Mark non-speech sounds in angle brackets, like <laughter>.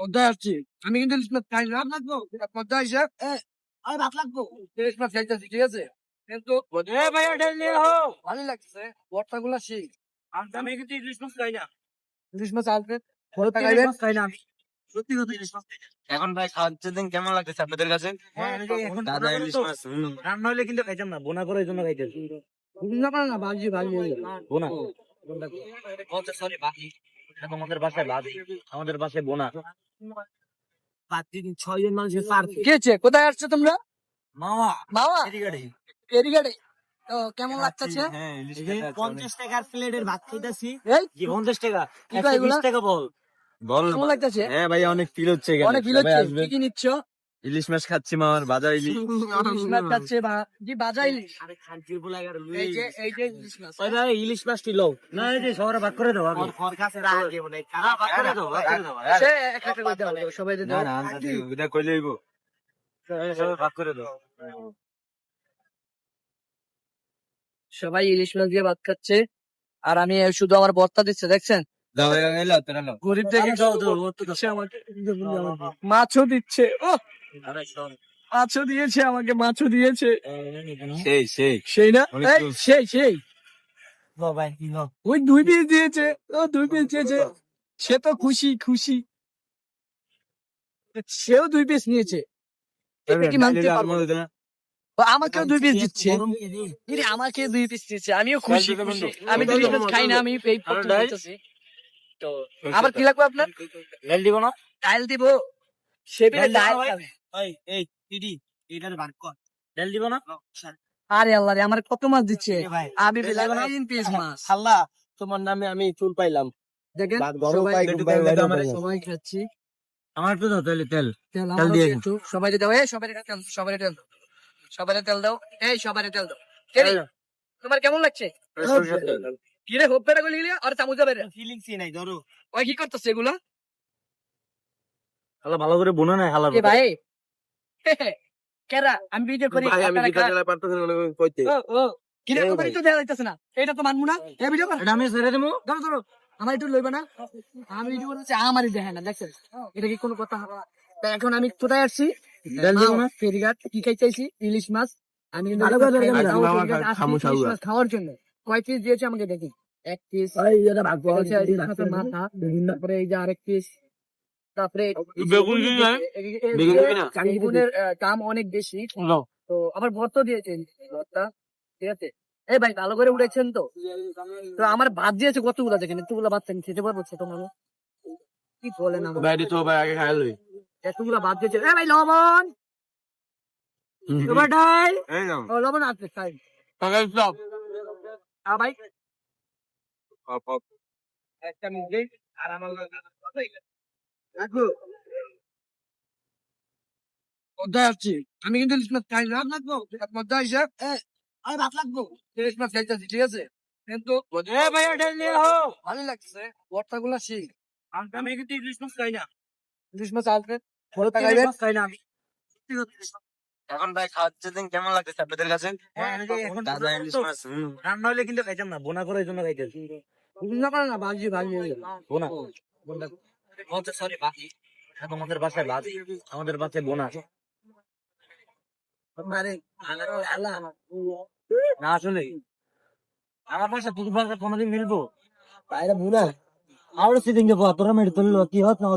পদ্মায় আসছি আমি কিন্তু ইলিশ মাছ খাই না লাগবো পদ্মা এসে আমি ভাত লাগবো ইলিশ মাছ খাইতেছি ঠিক আছে কিন্তু ভালো লাগছে বর্তা গুলা সেই আমি কিন্তু ইলিশ মাছ খাই না ইলিশ মাছ আসবে মাছ খাই না সত্যি কথা ইলিশ মাছ এখন ভাই খাওয়াচ্ছে দিন কেমন লাগতেছে আপনাদের কাছে হ্যাঁ, দাদা রান্না ইলিশ মাছ রান্না হলে কিন্তু খাইতাম না বোনা করে এই জন্য খাইতেছি না না ভাজি ভাজি বোনা সরি বাকি আমাদের বাসায় বাদি আমাদের বাসায় বোনা। কোথায় আসছো তোমরা? মামা। কেমন লাগতেছে? হ্যাঁ পঞ্চাশ টাকার প্লেটের ভাত খাইতেছি। পঞ্চাশ টাকা? বল অনেক। বল। কেমন লাগতেছে? হ্যাঁ ভাই অনেক ফিল হচ্ছে অনেক ফিল হচ্ছে। কি নিচ্ছ? ইলিশ মাছ খাচ্ছি মামার বাজা ইলিশ। <laughs> ইলিশ মাছ খাচ্ছে জি বাজা ইলিশ। আরে বলে এগারো এই যে এই যে ইলিশ মাছ। ওই ইলিশ মাছটি লও। না এই যে শহরে ভাগ করে দাও ঘর কাছে রাখে বলে ভাগ করে দাও ভাগ করে দাও। সে এক একটা করে লাগবে, সবাই দিতে না না দিও, কইলে হইবো ভাগ করে দাও। সবাই ইলিশ মাছ দিয়ে ভাত খাচ্ছে। আর আমি শুধু আমার বর্তা দিচ্ছে দেখছেন? দাও এলো তোরা লো গরিব দেখে দাও, দাও, ও তো দিচ্ছে আমাকে। মাছও দিচ্ছে ও মাছও দিয়েছে আমাকে মাছও দিয়েছে। সেই সেই। সেই না। সেই সেই। ওই দুই পিস দিয়েছে ও দুই পিস দিয়েছে। সে তো খুশি খুশি। সেও দুই পিস নিয়েছে। কি না। আমাকেও দুই পিস দিচ্ছে। আমাকে দুই পিস দিচ্ছে। আমিও খুশি। আমি দুই পিস খাই না আমি এই। তো আবার কি লাগবে আপনার? ডাল দিব না? ডাল দিব। এই। এই দিদি এটার ভাগ কর। ডাল দিব না? আরে আল্লাহ রে আমার কত মাছ দিচ্ছে? আমি? তিন পিস মাছ। খাল্লা তোমার নামে আমি চুল পাইলাম। দেখেন সবাই তেল বাইরেও দাও, আমরা পাই। সবাই খাচ্ছি। আমার তো তেল তেল। তেল দিয়ে দিয়ে একটু। সবাই দাও এই সবাই তেল সবাই তেল দাও। সবাই তেল দাও এই সবাই তেল দাও। তোমার কেমন লাগছে? কি রে হোপ গলি আর চামচ যাবে রে নাই ধরো। ওই কি করতেছে এগুলা? ভালো করে বোনা নাই ভাই। কেরা? আমি ভিডিও করি আপনারা খা- ও, ও, কি রে, তোমার একটু দেয়া যাইতেছে না। এটা তো মানবো না। এই ভিডিও কর। এটা আমি ছেড়ে দেবো ধরো ধরো। আমার একটু লইবা না। আমি ভিডিও করতেছি আমারই দেখে না দেখছেন? এটা কি কোনো কথা? তা এখন আমি কোথায় আসছি না? ফেরিঘাট কি খাই চাইছি ইলিশ মাছ। আমি না। না, খাওয়ার জন্য। কয় পিস দিয়েছে আমাকে দেখি। এক পিস মাথা। তারপরে এই যে আরেক পিস তারপরে বেগুন কি না? বেগুন দিবি না? বেগুনের দাম অনেক বেশি। তো আবার ভর্ত দিয়েছেন ভর্তা ঠিক আছে? এই ভাই ভালো করে উঠেছেন তো। তো আমার ভাত দিয়েছে কতগুলো দেখেন এতগুলো ভাত আমি খেতে পারব ছোট মানুষ। কি বলেন আমার ভাই তো ভাই আগে খাই লই। এতগুলো ভাত দিয়েছে এ ভাই লবণ! এবারটাই এই নাও। ও লবণ আছে খাই। সকাল সব। আ ভাই। হপ হপ একটা মিনিট আর আমার আমি কিন্তু ইলিশ মাছ খাই না। লাগবো? পদ্মায় এসে আমি ভাত লাগবো? ইলিশ মাছ খাইতেছি ঠিক আছে? কিন্তু এ ভাই এটা নিয়ে হো ভালো লাগছে ভর্তা গুলা সেই আমি কিন্তু ইলিশ মাছ খাই না। ইলিশ মাছ আসবে ফেরত ইলিশ মাছ খাই না আমি। এখন ভাই খাওয়াচ্ছে দিন কেমন লাগতেছে আপনাদের কাছে? হ্যাঁ। রান্না হলে কিন্তু খাইতাম না বোনা করে এই জন্য খাইতেছি। না ভাজি ভাজি। বোনা। সরি বাসায় বাদি আমাদের বাসায় বোন আছে। আল্লাহ না আসলে আমার বাসা তোর বাসা কোনোদিন মিলবো? বাইরে বুনা আরও সেদিন তোরা মেরে তুললো, কি হত না